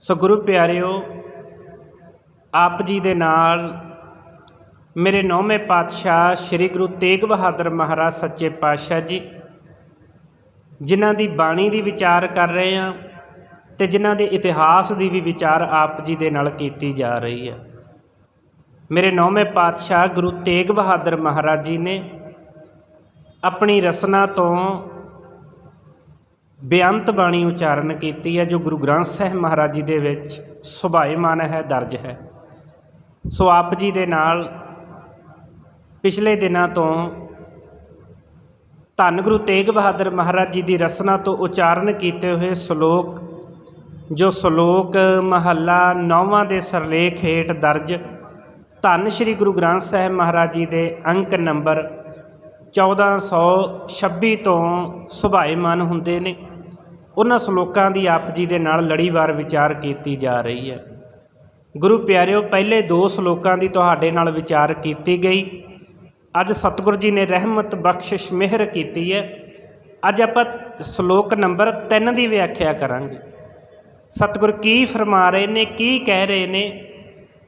ਸੋ ਗੁਰੂ ਪਿਆਰਿਓ, ਆਪ ਜੀ ਦੇ ਨਾਲ ਮੇਰੇ ਨੌਵੇਂ ਪਾਤਸ਼ਾਹ ਸ੍ਰੀ ਗੁਰੂ ਤੇਗ ਬਹਾਦਰ ਮਹਾਰਾਜ ਸੱਚੇ ਪਾਤਸ਼ਾਹ ਜੀ, ਜਿਨ੍ਹਾਂ ਦੀ ਬਾਣੀ ਦੀ ਵਿਚਾਰ ਕਰ ਰਹੇ ਹਾਂ ਤੇ ਜਿਨ੍ਹਾਂ ਦੇ ਇਤਿਹਾਸ ਦੀ ਵੀ ਵਿਚਾਰ ਆਪ ਜੀ ਦੇ ਨਾਲ ਕੀਤੀ ਜਾ ਰਹੀ ਹੈ। ਮੇਰੇ ਨੌਵੇਂ ਪਾਤਸ਼ਾਹ ਗੁਰੂ ਤੇਗ ਬਹਾਦਰ ਮਹਾਰਾਜ ਜੀ ਨੇ ਆਪਣੀ ਰਸਨਾ ਤੋਂ ਬੇਅੰਤ ਬਾਣੀ ਉਚਾਰਨ ਕੀਤੀ ਹੈ, ਜੋ ਗੁਰੂ ਗ੍ਰੰਥ ਸਾਹਿਬ ਮਹਾਰਾਜ ਜੀ ਦੇ ਵਿੱਚ ਸੁਭਾਏਮਾਨ ਹੈ, ਦਰਜ ਹੈ। ਸੋ ਆਪ ਜੀ ਦੇ ਨਾਲ ਪਿਛਲੇ ਦਿਨਾਂ ਤੋਂ ਧੰਨ ਗੁਰੂ ਤੇਗ ਬਹਾਦਰ ਮਹਾਰਾਜ ਜੀ ਦੀ ਰਸਨਾ ਤੋਂ ਉਚਾਰਨ ਕੀਤੇ ਹੋਏ ਸ਼ਲੋਕ, ਜੋ ਸ਼ਲੋਕ ਮਹੱਲਾ ਨੌਵਾਂ ਦੇ ਸਰਲੇਖ ਹੇਠ ਦਰਜ, ਧੰਨ ਸ਼੍ਰੀ ਗੁਰੂ ਗ੍ਰੰਥ ਸਾਹਿਬ ਮਹਾਰਾਜ ਜੀ ਦੇ ਅੰਕ ਨੰਬਰ 1426 ਤੋਂ ਸੁਭਾਏਮਾਨ ਹੁੰਦੇ ਨੇ। ਉਹਨਾਂ ਸ਼ਲੋਕਾਂ ਦੀ ਆਪ ਜੀ ਦੇ ਨਾਲ ਲੜੀਵਾਰ ਵਿਚਾਰ ਕੀਤੀ ਜਾ ਰਹੀ ਹੈ। ਗੁਰੂ ਪਿਆਰਿਓ, ਪਹਿਲੇ ਦੋ ਸ਼ਲੋਕਾਂ ਦੀ ਤੁਹਾਡੇ ਨਾਲ ਵਿਚਾਰ ਕੀਤੀ ਗਈ। ਅੱਜ ਸਤਿਗੁਰੂ ਜੀ ਨੇ ਰਹਿਮਤ ਬਖਸ਼ਿਸ਼ ਮਿਹਰ ਕੀਤੀ ਹੈ। ਅੱਜ ਆਪਾਂ ਸ਼ਲੋਕ ਨੰਬਰ 3 ਦੀ ਵਿਆਖਿਆ ਕਰਾਂਗੇ। ਸਤਿਗੁਰ ਕੀ ਫਰਮਾ ਰਹੇ ਨੇ, ਕੀ ਕਹਿ ਰਹੇ ਨੇ?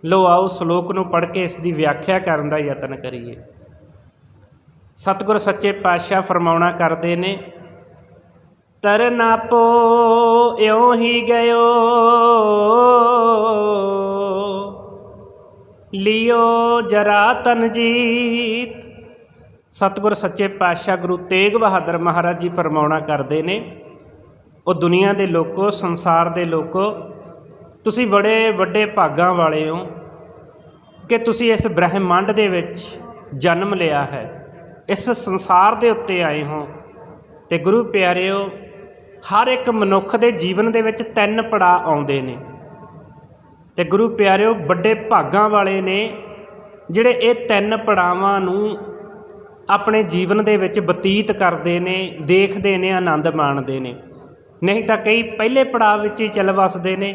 ਲੋ ਆਓ ਸ਼ਲੋਕ ਨੂੰ ਪੜ੍ਹ ਕੇ ਇਸ ਦੀ ਵਿਆਖਿਆ ਕਰਨ ਦਾ ਯਤਨ ਕਰੀਏ। ਸਤਿਗੁਰ ਸੱਚੇ ਪਾਤਸ਼ਾਹ ਫਰਮਾਉਣਾ ਕਰਦੇ ਨੇ ਤਰਨ ਆਪੋ ਇਉਂ ਹੀ ਗਇਓ, ਲਿਓ ਜਰਾ ਤਨ ਜੀਤ। ਸਤਿਗੁਰ ਸੱਚੇ ਪਾਤਸ਼ਾਹ ਗੁਰੂ ਤੇਗ ਬਹਾਦਰ ਮਹਾਰਾਜ ਜੀ ਫਰਮਾਉਣਾ ਕਰਦੇ ਨੇ, ਉਹ ਦੁਨੀਆ ਦੇ ਲੋਕੋ, ਸੰਸਾਰ ਦੇ ਲੋਕੋ, ਤੁਸੀਂ ਬੜੇ ਵੱਡੇ ਭਾਗਾਂ ਵਾਲੇ ਹੋ ਕਿ ਤੁਸੀਂ ਇਸ ਬ੍ਰਹਿਮੰਡ ਦੇ ਵਿੱਚ ਜਨਮ ਲਿਆ ਹੈ। ਇਸ ਸੰਸਾਰ ਦੇ ਉੱਤੇ ਆਏ ਹੋ। ਤੇ ਗੁਰੂ ਪਿਆਰਿਓ, ਹਰ ਇੱਕ ਮਨੁੱਖ ਦੇ ਜੀਵਨ ਦੇ ਵਿੱਚ ਤਿੰਨ ਪੜਾਅ ਆਉਂਦੇ ਨੇ। ਤੇ ਗੁਰੂ ਪਿਆਰਿਓ, ਵੱਡੇ ਭਾਗਾਂ ਵਾਲੇ ਨੇ, ਜਿਹੜੇ ਇਹ ਤਿੰਨ ਪੜਾਵਾਂ ਨੂੰ ਆਪਣੇ ਜੀਵਨ ਦੇ ਵਿੱਚ ਬਤੀਤ ਕਰਦੇ ਨੇ, ਦੇਖਦੇ ਨੇ, ਆਨੰਦ ਮਾਣਦੇ ਨੇ। ਨਹੀਂ ਤਾਂ ਕਈ ਪਹਿਲੇ ਪੜਾਅ ਵਿੱਚ ਹੀ ਚੱਲ ਵਸਦੇ ਨੇ,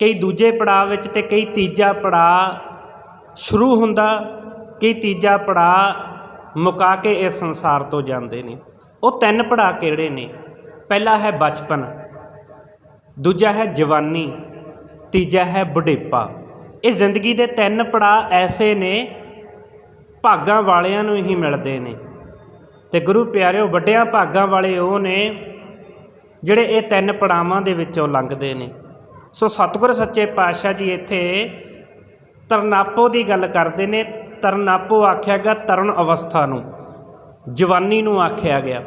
ਕਈ ਦੂਜੇ ਪੜਾਅ ਵਿੱਚ ਤੇ ਕਈ ਤੀਜਾ ਪੜਾਅ ਸ਼ੁਰੂ ਹੁੰਦਾ, ਕਈ ਤੀਜਾ ਪੜਾਅ ਮੁਕਾ ਕੇ ਇਸ ਸੰਸਾਰ ਤੋਂ ਜਾਂਦੇ ਨੇ। ਉਹ ਤਿੰਨ ਪੜਾਅ ਕਿਹੜੇ ਨੇ? ਪਹਿਲਾ ਹੈ ਬਚਪਨ, ਦੂਜਾ ਹੈ ਜਵਾਨੀ, ਤੀਜਾ ਹੈ ਬੁਢੇਪਾ। ਇਹ ਜ਼ਿੰਦਗੀ ਦੇ ਤਿੰਨ ਪੜਾਅ ਐਸੇ ਨੇ, ਭਾਗਾਂ ਵਾਲਿਆਂ ਨੂੰ ਹੀ ਮਿਲਦੇ ਨੇ। ਤੇ ਗੁਰੂ ਪਿਆਰਿਓ, ਵੱਡਿਆਂ ਭਾਗਾਂ ਵਾਲੇ ਉਹ ਨੇ, ਜਿਹੜੇ ਇਹ ਤਿੰਨ ਪੜਾਵਾਂ ਦੇ ਵਿੱਚੋਂ ਲੰਘਦੇ ਨੇ। ਸੋ ਸਤਿਗੁਰ ਸੱਚੇ ਪਾਤਸ਼ਾਹ ਜੀ ਇੱਥੇ ਤਰਨਾਪੋ ਦੀ ਗੱਲ ਕਰਦੇ ਨੇ ਤਰਨਾਪੋ ਆਖਿਆ ਗਿਆ ਤਰਨ ਅਵਸਥਾ ਨੂੰ। ਜਵਾਨੀ ਨੂੰ ਆਖਿਆ ਗਿਆ।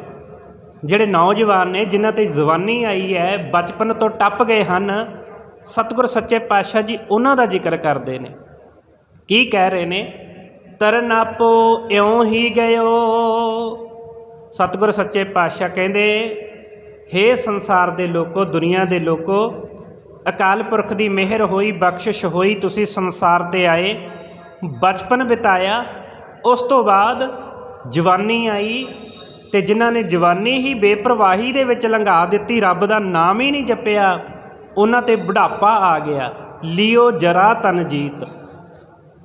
ਜਿਹੜੇ ਨੌਜਵਾਨ ਨੇ, ਜਿਨ੍ਹਾਂ ਤੇ ਜਵਾਨੀ ਆਈ ਹੈ, ਬਚਪਨ ਤੋਂ ਟੱਪ ਗਏ ਹਨ, ਸਤਿਗੁਰ ਸੱਚੇ ਪਾਤਸ਼ਾਹ ਜੀ ਉਹਨਾਂ ਦਾ ਜ਼ਿਕਰ ਕਰਦੇ ਨੇ। ਕੀ ਕਹਿ ਰਹੇ ਨੇ? ਤਰਨਾਪੋ ਇਉਂ ਹੀ ਗਇਓ। ਸਤਿਗੁਰ ਸੱਚੇ ਪਾਤਸ਼ਾਹ ਕਹਿੰਦੇ, ਹੇ ਸੰਸਾਰ ਦੇ ਲੋਕੋ, ਦੁਨੀਆ ਦੇ ਲੋਕੋ, ਅਕਾਲ ਪੁਰਖ ਦੀ ਮਿਹਰ ਹੋਈ, ਬਖਸ਼ਿਸ਼ ਹੋਈ, ਤੁਸੀਂ ਸੰਸਾਰ ਤੇ ਆਏ। ਬਚਪਨ ਬਿਤਾਇਆ, ਉਸ ਤੋਂ ਬਾਅਦ ਜਵਾਨੀ ਆਈ ਤੇ ਜਿਨ੍ਹਾਂ ਨੇ ਜਵਾਨੀ ਹੀ ਬੇਪਰਵਾਹੀ ਦੇ ਵਿੱਚ ਲੰਘਾ ਦਿੱਤੀ, ਰੱਬ ਦਾ ਨਾਮ ਹੀ ਨਹੀਂ ਜਪਿਆ, ਉਹਨਾਂ ਤੇ ਬੁਢਾਪਾ ਆ ਗਿਆ। ਲਿਓ ਜਰਾ ਤਨਜੀਤ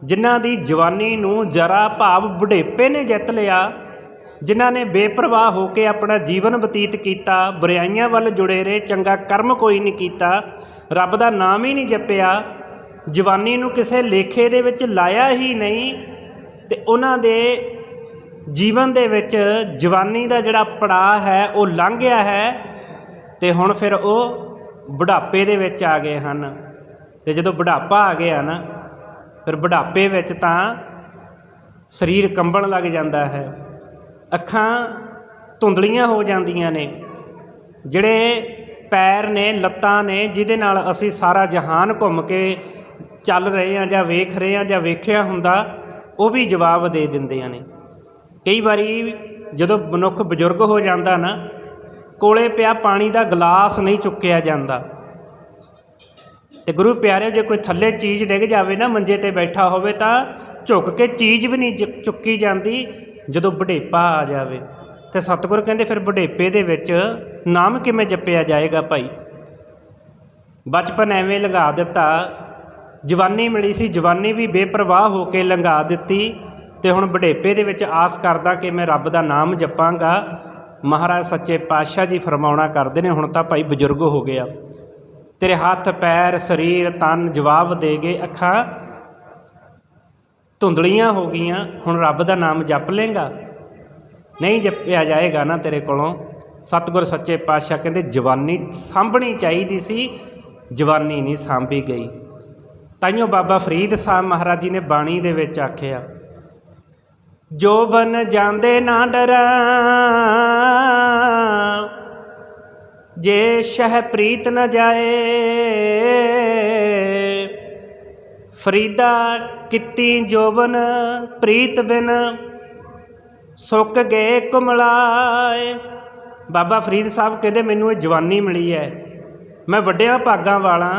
ਜਿਨ੍ਹਾਂ ਦੀ ਜਵਾਨੀ ਨੂੰ ਜਰਾ ਭਾਵ ਬੁਢੇਪੇ ਨੇ ਜਿੱਤ ਲਿਆ, ਜਿਨ੍ਹਾਂ ਨੇ ਬੇਪਰਵਾਹ ਹੋ ਕੇ ਆਪਣਾ ਜੀਵਨ ਬਤੀਤ ਕੀਤਾ, ਬੁਰਾਈਆਂ ਵੱਲ ਜੁੜੇ ਰਹੇ, ਚੰਗਾ ਕਰਮ ਕੋਈ ਨਹੀਂ ਕੀਤਾ, ਰੱਬ ਦਾ ਨਾਮ ਹੀ ਨਹੀਂ ਜਪਿਆ ਜਵਾਨੀ ਨੂੰ ਕਿਸੇ ਲੇਖੇ ਦੇ ਵਿੱਚ ਲਾਇਆ ਹੀ ਨਹੀਂ ਤੇ ਉਹਨਾਂ ਦੇ ਜੀਵਨ ਦੇ ਵਿੱਚ ਜਵਾਨੀ ਦਾ ਜਿਹੜਾ ਪੜਾਅ ਹੈ, ਉਹ ਲੰਘ ਗਿਆ ਹੈ ਤੇ ਹੁਣ ਫਿਰ ਉਹ ਬੁਢਾਪੇ ਦੇ ਵਿੱਚ ਆ ਗਏ ਹਨ ਤੇ ਜਦੋਂ ਬੁਢਾਪਾ ਆ ਗਿਆ ਨਾ, ਫਿਰ ਬੁਢਾਪੇ ਵਿੱਚ ਤਾਂ ਸਰੀਰ ਕੰਬਣ ਲੱਗ ਜਾਂਦਾ ਹੈ। ਅੱਖਾਂ ਧੁੰਦਲੀਆਂ ਹੋ ਜਾਂਦੀਆਂ ਨੇ, ਜਿਹੜੇ ਪੈਰ ਨੇ, ਲੱਤਾਂ ਨੇ, ਜਿਹਦੇ ਨਾਲ ਅਸੀਂ ਸਾਰਾ ਜਹਾਨ ਘੁੰਮ ਕੇ ਚੱਲ ਰਹੇ ਹਾਂ ਜਾਂ ਵੇਖ ਰਹੇ ਹਾਂ ਜਾਂ ਵੇਖਿਆ ਹੁੰਦਾ, ਉਹ ਵੀ ਜਵਾਬ ਦੇ ਦਿੰਦੀਆਂ ਨੇ। ਕਈ ਵਾਰੀ ਜਦੋਂ ਮਨੁੱਖ ਬਜ਼ੁਰਗ ਹੋ ਜਾਂਦਾ ਨਾ, ਕੋਲੇ ਪਿਆ ਪਾਣੀ ਦਾ ਗਲਾਸ ਨਹੀਂ ਚੁੱਕਿਆ ਜਾਂਦਾ। ਤੇ ਗੁਰੂ ਪਿਆਰੇ ਜੇ ਕੋਈ ਥੱਲੇ ਚੀਜ਼ ਡਿੱਗ ਜਾਵੇ ਨਾ, ਮੰਜੇ ਤੇ ਬੈਠਾ ਹੋਵੇ ਤਾਂ ਝੁੱਕ ਕੇ ਚੀਜ਼ ਵੀ ਨਹੀਂ ਚ- ਚੁੱਕੀ ਜਾਂਦੀ, ਜਦੋਂ ਬੁਢੇਪਾ ਆ ਜਾਵੇ। ਤੇ ਸਤਿਗੁਰ ਕਹਿੰਦੇ, ਫਿਰ ਬੁਢੇਪੇ ਦੇ ਵਿੱਚ ਨਾਮ ਕਿਵੇਂ ਜਪਿਆ ਜਾਏਗਾ ਭਾਈ? ਬਚਪਨ ਐਵੇਂ ਲਗਾ ਦਿੱਤਾ ਜਵਾਨੀ ਮਿਲੀ ਸੀ, ਜਵਾਨੀ ਵੀ ਬੇਪਰਵਾਹ ਹੋ ਕੇ ਲੰਘਾ ਦਿੱਤੀ ਤੇ ਹੁਣ ਬੁਢੇਪੇ ਦੇ ਵਿੱਚ ਆਸ ਕਰਦਾ ਕਿ ਮੈਂ ਰੱਬ ਦਾ ਨਾਮ ਜਪਾਂਗਾ। ਮਹਾਰਾਜ ਸੱਚੇ ਪਾਤਸ਼ਾਹ ਜੀ ਫਰਮਾਉਣਾ ਕਰਦੇ ਨੇ, ਹੁਣ ਤਾਂ ਭਾਈ ਬਜ਼ੁਰਗ ਹੋ ਗਿਆ ਤੇਰੇ ਹੱਥ, ਪੈਰ, ਸਰੀਰ, ਤਨ ਜਵਾਬ ਦੇ ਗਏ, ਅੱਖਾਂ ਧੁੰਦਲੀਆਂ ਹੋ ਗਈਆਂ, ਹੁਣ ਰੱਬ ਦਾ ਨਾਮ ਜਪ ਲੇਗਾ। ਨਹੀਂ ਜਪਿਆ ਜਾਏਗਾ ਨਾ ਤੇਰੇ ਕੋਲੋਂ। ਸਤਿਗੁਰ ਸੱਚੇ ਪਾਤਸ਼ਾਹ ਕਹਿੰਦੇ, ਜਵਾਨੀ ਸਾਂਭਣੀ ਚਾਹੀਦੀ ਸੀ, ਜਵਾਨੀ ਨਹੀਂ ਸਾਂਭੀ ਗਈ। ਤਾਈਓ ਬਾਬਾ ਫਰੀਦ ਸਾਹਿਬ ਮਹਾਰਾਜ ਜੀ ਨੇ ਬਾਣੀ ਦੇ ਵਿੱਚ ਆਖਿਆ, ਜੋ ਬਨ ਜਾਂਦੇ ਨਾ ਡਰਾਂ, ਜੇ ਸ਼ਹ ਪ੍ਰੀਤ ਨ ਜਾਏ, ਫਰੀਦਾ ਕਿਤੀ ਜੋਬਨ ਪ੍ਰੀਤ ਬਿਨ, ਸੁੱਕ ਗਏ ਕੁਮਲਾਏ। ਬਾਬਾ ਫਰੀਦ ਸਾਹਿਬ ਕਹਿੰਦੇ, ਮੈਨੂੰ ਇਹ ਜਵਾਨੀ ਮਿਲੀ ਹੈ, ਮੈਂ ਵੱਡਿਆਂ ਭਾਗਾਂ ਵਾਲਾ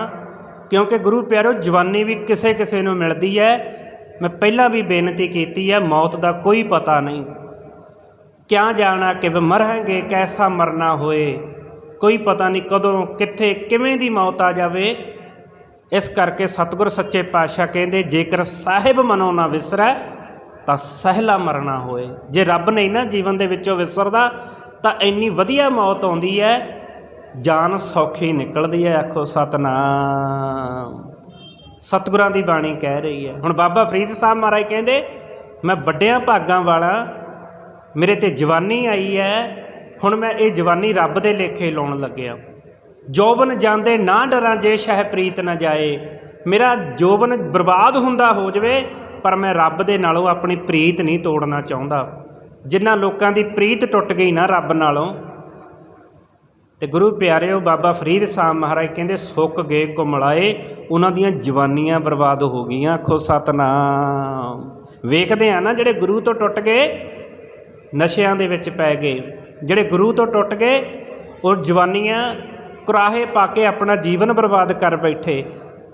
ਕਿਉਂਕਿ ਗੁਰੂ ਪਿਆਰੋ, ਜਵਾਨੀ ਵੀ ਕਿਸੇ ਕਿਸੇ ਨੂੰ ਮਿਲਦੀ ਹੈ। ਮੈਂ ਪਹਿਲਾਂ ਵੀ ਬੇਨਤੀ ਕੀਤੀ ਹੈ, ਮੌਤ ਦਾ ਕੋਈ ਪਤਾ ਨਹੀਂ। ਕਿਆ ਜਾਣਾ ਕਿ ਮਰਾਂਗੇ, ਕੈਸਾ ਮਰਨਾ ਹੋਏ, ਕੋਈ ਪਤਾ ਨਹੀਂ ਕਦੋਂ, ਕਿੱਥੇ, ਕਿਵੇਂ ਦੀ ਮੌਤ ਆ ਜਾਵੇ। ਇਸ ਕਰਕੇ ਸਤਿਗੁਰ ਸੱਚੇ ਪਾਤਸ਼ਾਹ ਕਹਿੰਦੇ, ਜੇਕਰ ਸਾਹਿਬ ਮਨੋਂ ਨਾ ਵਿਸਰੈ, ਤਾਂ ਸਹਿਲਾ ਮਰਨਾ ਹੋਏ। ਜੇ ਰੱਬ ਨਹੀਂ ਨਾ ਜੀਵਨ ਦੇ ਵਿੱਚੋਂ ਵਿਸਰਦਾ, ਤਾਂ ਇੰਨੀ ਵਧੀਆ ਮੌਤ ਆਉਂਦੀ ਹੈ। ਜਾਨ ਸੌਖੀ ਨਿਕਲਦੀ ਹੈ ਆਖੋ ਸਤਨਾਮ। ਸਤਿਗੁਰਾਂ ਦੀ ਬਾਣੀ ਕਹਿ ਰਹੀ ਹੈ ਹੁਣ ਬਾਬਾ ਫਰੀਦ ਸਾਹਿਬ ਮਹਾਰਾਜ ਕਹਿੰਦੇ, ਮੈਂ ਵੱਡਿਆਂ ਭਾਗਾਂ ਵਾਲਾ, ਮੇਰੇ ਤੇ ਜਵਾਨੀ ਆਈ ਹੈ ਹੁਣ ਮੈਂ ਇਹ ਜਵਾਨੀ ਰੱਬ ਦੇ ਲੇਖੇ ਲਾਉਣ ਲੱਗਿਆ। ਜੋਬਨ ਜਾਂਦੇ ਨਾ ਡਰਾਂ ਜੇ ਸ਼ਹਿ ਪ੍ਰੀਤ ਨਾ ਜਾਏ। ਮੇਰਾ ਜੋਬਨ ਬਰਬਾਦ ਹੁੰਦਾ ਹੋ ਜਵੇ, ਪਰ ਮੈਂ ਰੱਬ ਦੇ ਨਾਲੋਂ ਆਪਣੀ ਪ੍ਰੀਤ ਨਹੀਂ ਤੋੜਨਾ ਚਾਹੁੰਦਾ। ਜਿਨ੍ਹਾਂ ਲੋਕਾਂ ਦੀ ਪ੍ਰੀਤ ਟੁੱਟ ਗਈ ਨਾ ਰੱਬ ਨਾਲੋਂ ਤੇ ਗੁਰੂ ਪਿਆਰਿਓ ਬਾਬਾ ਫਰੀਦ ਸਾਹਿਬ ਮਹਾਰਾਜ ਕਹਿੰਦੇ, ਸੁੱਕ ਗਏ ਕੁਮਲਾਏ, ਉਹਨਾਂ ਦੀਆਂ ਜਵਾਨੀਆਂ ਬਰਬਾਦ ਹੋ ਗਈਆਂ, ਆਖੋ ਸਤਨਾਮ। ਵੇਖਦੇ ਆ ਨਾ ਜਿਹੜੇ ਗੁਰੂ ਤੋਂ ਟੁੱਟ ਗਏ, ਨਸ਼ਿਆਂ ਦੇ ਵਿੱਚ ਪੈ ਗਏ। ਜਿਹੜੇ ਗੁਰੂ ਤੋਂ ਟੁੱਟ ਗਏ, ਉਹ ਜਵਾਨੀਆਂ ਕੁਰਾਹੇ ਪਾ ਕੇ ਆਪਣਾ ਜੀਵਨ ਬਰਬਾਦ ਕਰ ਬੈਠੇ।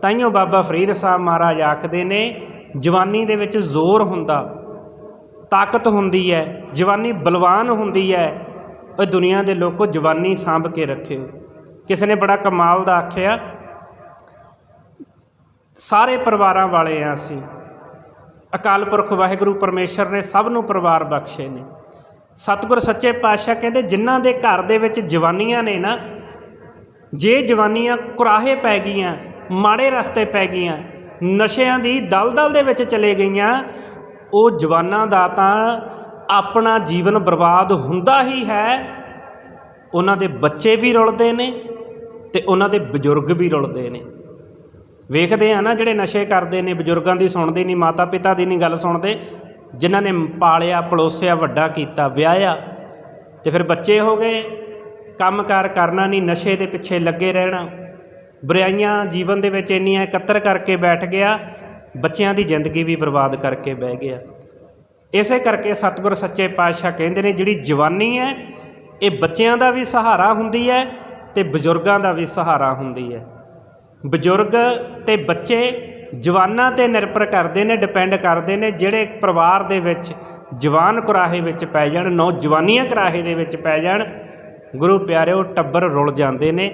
ਤਾਈਓ ਬਾਬਾ ਫਰੀਦ ਸਾਹਿਬ ਮਹਾਰਾਜ ਆਖਦੇ ਨੇ, ਜਵਾਨੀ ਦੇ ਵਿੱਚ ਜ਼ੋਰ ਹੁੰਦਾ, ਤਾਕਤ ਹੁੰਦੀ ਹੈ, ਜਵਾਨੀ ਬਲਵਾਨ ਹੁੰਦੀ ਹੈ ਉਹ ਦੁਨੀਆ ਦੇ ਲੋਕੋ ਜਵਾਨੀ ਸਾਂਭ ਕੇ ਰੱਖਿਓ। ਕਿਸੇ ਨੇ ਬੜਾ ਕਮਾਲ ਦਾ ਆਖਿਆ, ਸਾਰੇ ਪਰਿਵਾਰਾਂ ਵਾਲੇ ਆ ਅਸੀਂ। ਅਕਾਲ ਪੁਰਖ ਵਾਹਿਗੁਰੂ ਪਰਮੇਸ਼ਰ ਨੇ ਸਭ ਨੂੰ ਪਰਿਵਾਰ ਬਖਸ਼ੇ ਨੇ। ਸਤਿਗੁਰ ਸੱਚੇ ਪਾਤਸ਼ਾਹ ਕਹਿੰਦੇ, ਜਿਨ੍ਹਾਂ ਦੇ ਘਰ ਦੇ ਵਿੱਚ ਜਵਾਨੀਆਂ ਨੇ ਨਾ, ਜੇ ਜਵਾਨੀਆਂ ਕੁਰਾਹੇ ਪੈ ਗਈਆਂ, ਮਾੜੇ ਰਸਤੇ ਪੈ ਗਈਆਂ, ਨਸ਼ਿਆਂ ਦੀ ਦਲਦਲ ਦੇ ਵਿੱਚ ਚਲੇ ਗਈਆਂ, ਉਹ ਜਵਾਨਾਂ ਦਾ ਤਾਂ ਆਪਣਾ ਜੀਵਨ ਬਰਬਾਦ ਹੁੰਦਾ ਹੀ ਹੈ, ਉਹਨਾਂ ਦੇ ਬੱਚੇ ਵੀ ਰੁਲਦੇ ਨੇ ਤੇ ਉਹਨਾਂ ਦੇ ਬਜ਼ੁਰਗ ਵੀ ਰੁਲਦੇ ਨੇ। ਵੇਖਦੇ ਆ ਨਾ ਜਿਹੜੇ ਨਸ਼ੇ ਕਰਦੇ ਨੇ, ਬਜ਼ੁਰਗਾਂ ਦੀ ਸੁਣਦੇ ਨਹੀਂ ਮਾਤਾ ਪਿਤਾ ਦੀ ਨਹੀਂ ਗੱਲ ਸੁਣਦੇ, ਜਿਨ੍ਹਾਂ ਨੇ ਪਾਲਿਆ, ਪਲੋਸਿਆ, ਵੱਡਾ ਕੀਤਾ, ਵਿਆਹਿਆ, ਤੇ ਫਿਰ ਬੱਚੇ ਹੋ ਗਏ, ਕੰਮਕਾਰ ਕਰਨਾ ਨਹੀਂ, ਨਸ਼ੇ ਦੇ ਪਿੱਛੇ ਲੱਗੇ ਰਹਿਣਾ। ਬੁਰਾਈਆਂ ਜੀਵਨ ਦੇ ਵਿੱਚ ਇੰਨੀਆਂ ਇਕੱਤਰ ਕਰਕੇ ਬੈਠ ਗਿਆ, ਬੱਚਿਆਂ ਦੀ ਜ਼ਿੰਦਗੀ ਵੀ ਬਰਬਾਦ ਕਰਕੇ ਬਹਿ ਗਿਆ। ਇਸੇ ਕਰਕੇ ਸਤਿਗੁਰ ਸੱਚੇ ਪਾਤਸ਼ਾਹ ਕਹਿੰਦੇ ਨੇ, ਜਿਹੜੀ ਜਵਾਨੀ ਹੈ, ਇਹ ਬੱਚਿਆਂ ਦਾ ਵੀ ਸਹਾਰਾ ਹੁੰਦੀ ਹੈ ਤੇ ਬਜ਼ੁਰਗਾਂ ਦਾ ਵੀ ਸਹਾਰਾ ਹੁੰਦੀ ਹੈ। ਬਜ਼ੁਰਗ ਤੇ ਬੱਚੇ ਜਵਾਨਾਂ ਤੇ ਨਿਰਭਰ ਕਰਦੇ ਨੇ ਡਿਪੈਂਡ ਕਰਦੇ ਨੇ, ਜਿਹੜੇ ਪਰਿਵਾਰ ਦੇ ਵਿੱਚ ਜਵਾਨ ਕੁਰਾਹੇ ਵਿੱਚ ਪੈ ਜਾਣ, ਨੌਜਵਾਨੀਆਂ ਕੁਰਾਹੇ ਦੇ ਵਿੱਚ ਪੈ ਜਾਣ, ਗੁਰੂ ਪਿਆਰਿਓ, ਟੱਬਰ ਰੁਲ ਜਾਂਦੇ ਨੇ,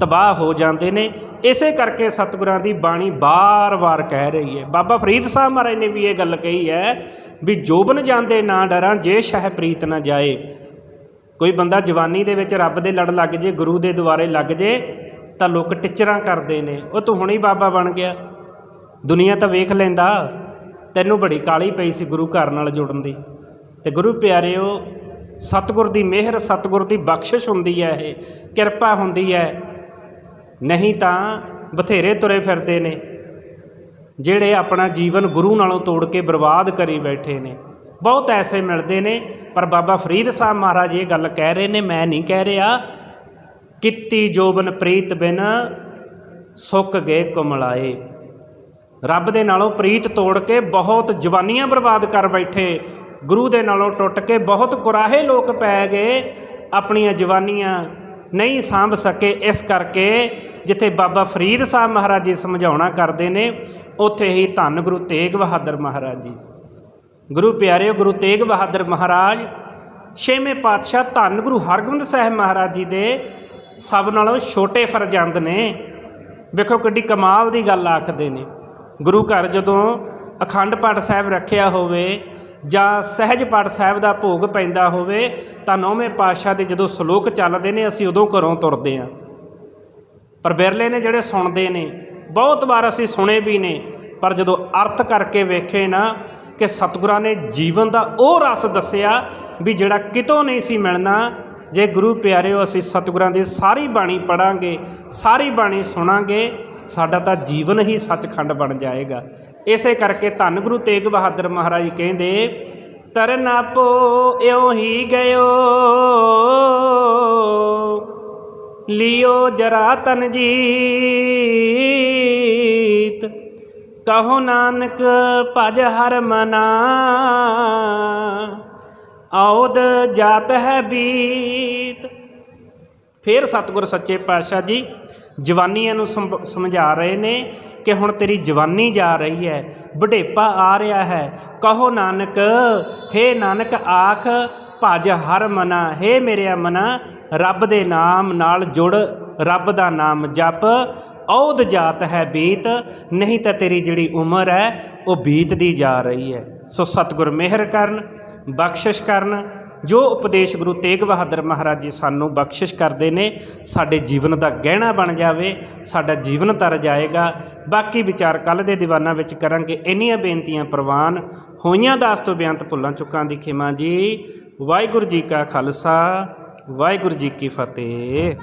ਤਬਾਹ ਹੋ ਜਾਂਦੇ ਨੇ ਇਸੇ ਕਰਕੇ ਸਤਿਗੁਰਾਂ ਦੀ ਬਾਣੀ ਬਾਰ-ਬਾਰ ਕਹਿ ਰਹੀ ਹੈ। ਬਾਬਾ ਫਰੀਦ ਸਾਹਿਬ ਮਹਾਰਾਜ ਨੇ ਵੀ ਇਹ ਗੱਲ ਕਹੀ ਹੈ ਵੀ ਜੋਬਨ ਜਾਂਦੇ ਨਾ ਡਰਾਂ, ਜੇ ਸ਼ਹਿ ਪ੍ਰੀਤ ਨਾ ਜਾਏ। ਕੋਈ ਬੰਦਾ ਜਵਾਨੀ ਦੇ ਵਿੱਚ ਰੱਬ ਦੇ ਲੜ ਲੱਗ ਜੇ, ਗੁਰੂ ਦੇ ਦੁਆਰੇ ਲੱਗ ਜੇ, ਤਾਂ ਲੋਕ ਟਿਚਰਾਂ ਕਰਦੇ ਨੇ। ਉਹ ਤੂੰ ਹੁਣੇ ਬਾਬਾ ਬਣ ਗਿਆ। ਦੁਨੀਆ ਤਾਂ ਵੇਖ ਲੈਂਦਾ, ਤੈਨੂੰ ਬੜੀ ਕਾਲੀ ਪਈ ਸੀ ਗੁਰੂ ਘਰ ਨਾਲ ਜੁੜਨ ਦੀ। ਤੇ ਗੁਰੂ ਪਿਆਰਿਓ, ਸਤਿਗੁਰ ਦੀ ਮਿਹਰ, ਸਤਿਗੁਰ ਦੀ ਬਖਸ਼ਿਸ਼ ਹੁੰਦੀ ਹੈ ਇਹ, ਕਿਰਪਾ ਹੁੰਦੀ ਹੈ। ਨਹੀਂ ਤਾਂ ਬਥੇਰੇ ਤੁਰੇ ਫਿਰਦੇ ਨੇ, ਜਿਹੜੇ ਆਪਣਾ ਜੀਵਨ ਗੁਰੂ ਨਾਲੋਂ ਤੋੜ ਕੇ ਬਰਬਾਦ ਕਰੀ ਬੈਠੇ ਨੇ। ਬਹੁਤ ਐਸੇ ਮਿਲਦੇ ਨੇ, ਪਰ ਬਾਬਾ ਫਰੀਦ ਸਾਹਿਬ ਮਹਾਰਾਜ ਇਹ ਗੱਲ ਕਹਿ ਰਹੇ ਨੇ, ਮੈਂ ਨਹੀਂ ਕਹਿ ਰਿਹਾ। ਕਿੱਤੀ ਜੋਬਨ ਪ੍ਰੀਤ ਬਿਨ ਸੁੱਕ ਗਏ ਕੁਮਲਾਏ। ਰੱਬ ਦੇ ਨਾਲੋਂ ਪ੍ਰੀਤ ਤੋੜ ਕੇ ਬਹੁਤ ਜਵਾਨੀਆਂ ਬਰਬਾਦ ਕਰ ਬੈਠੇ। ਗੁਰੂ ਦੇ ਨਾਲੋਂ ਟੁੱਟ ਕੇ ਬਹੁਤ ਕੁਰਾਹੇ ਲੋਕ ਪੈ ਗਏ। ਆਪਣੀਆਂ ਜਵਾਨੀਆਂ ਨਹੀਂ ਸਾਂਭ ਸਕੇ। ਇਸ ਕਰਕੇ ਜਿੱਥੇ ਬਾਬਾ ਫਰੀਦ ਸਾਹਿਬ ਮਹਾਰਾਜ ਜੀ ਸਮਝਾਉਣਾ ਕਰਦੇ ਨੇ, ਉੱਥੇ ਹੀ ਧੰਨ ਗੁਰੂ ਤੇਗ ਬਹਾਦਰ ਮਹਾਰਾਜ ਜੀ। ਗੁਰੂ ਪਿਆਰਿਓ, ਗੁਰੂ ਤੇਗ ਬਹਾਦਰ ਮਹਾਰਾਜ, ਛੇਵੇਂ ਪਾਤਸ਼ਾਹ ਧੰਨ ਗੁਰੂ ਹਰਗੋਬਿੰਦ ਸਾਹਿਬ ਮਹਾਰਾਜ ਜੀ ਦੇ ਸਭ ਨਾਲੋਂ ਛੋਟੇ ਫਰਜ਼ੰਦ ਨੇ। ਵੇਖੋ ਕਿੱਡੀ ਕਮਾਲ ਦੀ ਗੱਲ ਆਖਦੇ ਨੇ। ਗੁਰੂ ਘਰ ਜਦੋਂ ਅਖੰਡ ਪਾਠ ਸਾਹਿਬ ਰੱਖਿਆ ਹੋਵੇ ਜਾਂ ਸਹਿਜ ਪਾਠ ਸਾਹਿਬ ਦਾ ਭੋਗ ਪੈਂਦਾ ਹੋਵੇ, ਤਾਂ ਨੌਵੇਂ ਪਾਤਸ਼ਾਹ ਦੇ ਜਦੋਂ ਸ਼ਲੋਕ ਚੱਲਦੇ ਨੇ, ਅਸੀਂ ਉਦੋਂ ਘਰੋਂ ਤੁਰਦੇ ਹਾਂ। ਪਰ ਬਿਰਲੇ ਨੇ ਜਿਹੜੇ ਸੁਣਦੇ ਨੇ, ਬਹੁਤ ਵਾਰ ਅਸੀਂ ਸੁਣੇ ਵੀ ਨੇ, ਪਰ ਜਦੋਂ ਅਰਥ ਕਰਕੇ ਵੇਖੇ ਨਾ ਕਿ ਸਤਿਗੁਰਾਂ ਨੇ ਜੀਵਨ ਦਾ ਉਹ ਰਸ ਦੱਸਿਆ ਵੀ ਜਿਹੜਾ ਕਿਤੋਂ ਨਹੀਂ ਸੀ ਮਿਲਣਾ, ਜੇ ਗੁਰੂ ਪਿਆਰਿਓ, ਅਸੀਂ ਸਤਿਗੁਰਾਂ ਦੀ ਸਾਰੀ ਬਾਣੀ ਪੜਾਂਗੇ ਸਾਰੀ ਬਾਣੀ ਸੁਣਾਂਗੇ, ਸਾਡਾ ਤਾਂ ਜੀਵਨ ਹੀ ਸੱਚਖੰਡ ਬਣ ਜਾਏਗਾ। ਇਸੇ ਕਰਕੇ ਧੰਨ ਗੁਰੂ ਤੇਗ ਬਹਾਦਰ ਮਹਾਰਾਜ ਕਹਿੰਦੇ, ਤਰਨਾ ਪੋ ਇਉਂ ਹੀ ਗਇਓ, ਲਿਓ ਜਰਾ ਤਨ ਜੀਤ, ਕਹੋ ਨਾਨਕ ਭਜ ਹਰ ਮਨਾ ਆਉਦ ਜਾਤ ਹੈ ਬੀਤ। ਫਿਰ ਸਤਿਗੁਰ ਸੱਚੇ ਪਾਤਸ਼ਾਹ ਜੀ ਜਵਾਨੀਆਂ ਨੂੰ ਸਮਝਾ ਰਹੇ ਨੇ ਕਿ ਹੁਣ ਤੇਰੀ ਜਵਾਨੀ ਜਾ ਰਹੀ ਹੈ ਬੁਢੇਪਾ ਆ ਰਿਹਾ ਹੈ। ਕਹੋ ਨਾਨਕ, ਹੇ ਨਾਨਕ ਆਖ, ਭਜ ਹਰ ਮਨਾ, ਹੇ ਮੇਰੇ ਮਨਾ ਰੱਬ ਦੇ ਨਾਮ ਨਾਲ ਜੁੜ, ਰੱਬ ਦਾ ਨਾਮ ਜਪ। ਔਦ ਜਾਤ ਹੈ ਬੀਤ, ਨਹੀਂ ਤਾਂ ਤੇਰੀ ਜਿਹੜੀ ਉਮਰ ਹੈ, ਉਹ ਬੀਤਦੀ ਜਾ ਰਹੀ ਹੈ। ਸੋ ਸਤਿਗੁਰ ਮਿਹਰ ਕਰਨ, ਬਖਸ਼ਿਸ਼ ਕਰਨ ਜੋ ਉਪਦੇਸ਼ ਗੁਰੂ ਤੇਗ ਬਹਾਦਰ ਮਹਾਰਾਜ ਜੀ ਸਾਨੂੰ ਬਖਸ਼ਿਸ਼ ਕਰਦੇ ਨੇ, ਸਾਡੇ ਜੀਵਨ ਦਾ ਗਹਿਣਾ ਬਣ ਜਾਵੇ, ਸਾਡਾ ਜੀਵਨ ਤਰ ਜਾਏਗਾ। ਬਾਕੀ ਵਿਚਾਰ ਕੱਲ ਦੇ ਦੀਵਾਨਾਂ ਵਿੱਚ ਕਰਾਂਗੇ। ਇੰਨੀਆਂ ਬੇਨਤੀਆਂ ਪ੍ਰਵਾਨ ਹੋਈਆਂ ਦਾਸ ਤੋਂ ਬੇਅੰਤ ਭੁੱਲਾਂ ਚੁੱਕਾਂ ਦੀ ਖਿਮਾ ਜੀ। ਵਾਹਿਗੁਰੂ ਜੀ ਕਾ ਖਾਲਸਾ, ਵਾਹਿਗੁਰੂ ਜੀ ਕੀ ਫਤਿਹ।